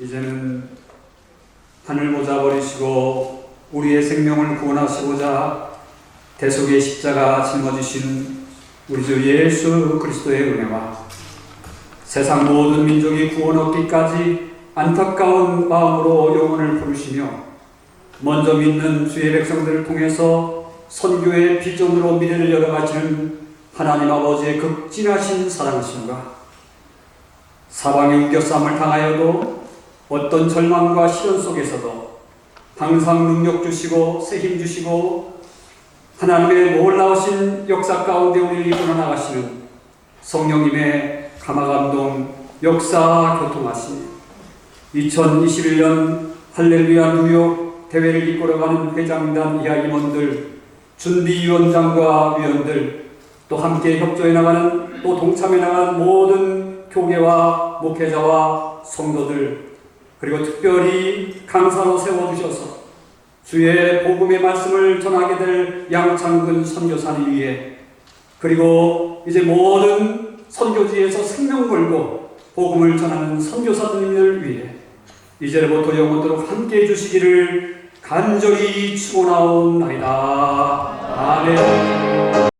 이제는 하늘 모자 버리시고 우리의 생명을 구원하시고자 대속의 십자가 짊어지신 우리 주 예수 그리스도의 은혜와 세상 모든 민족이 구원 얻기까지 안타까운 마음으로 영혼을 부르시며 먼저 믿는 주의 백성들을 통해서 선교의 비전으로 미래를 열어가시는 하나님 아버지의 극진하신 사랑하심과 사방의 우겨쌈을 당하여도 어떤 절망과 시련 속에서도 항상 능력 주시고 새 힘 주시고 하나님의 놀라우신 역사 가운데 우리를 이끌어 나가시는 성령님의 감화감동 역사 교통하시니 2021년 할렐루야 뉴욕 대회를 이끌어가는 회장단 이하 임원들 준비위원장과 위원들 또 함께 협조해 나가는 또 동참해 나가는 모든 교계와 목회자와 성도들 그리고 특별히 강사로 세워주셔서 주의 복음의 말씀을 전하게 될 양창근 선교사님 위해 그리고 이제 모든 선교지에서 생명 걸고 복음을 전하는 선교사님을 위해 이제부터 영원토록 함께 해주시기를 간절히 축원하옵나이다. 아멘.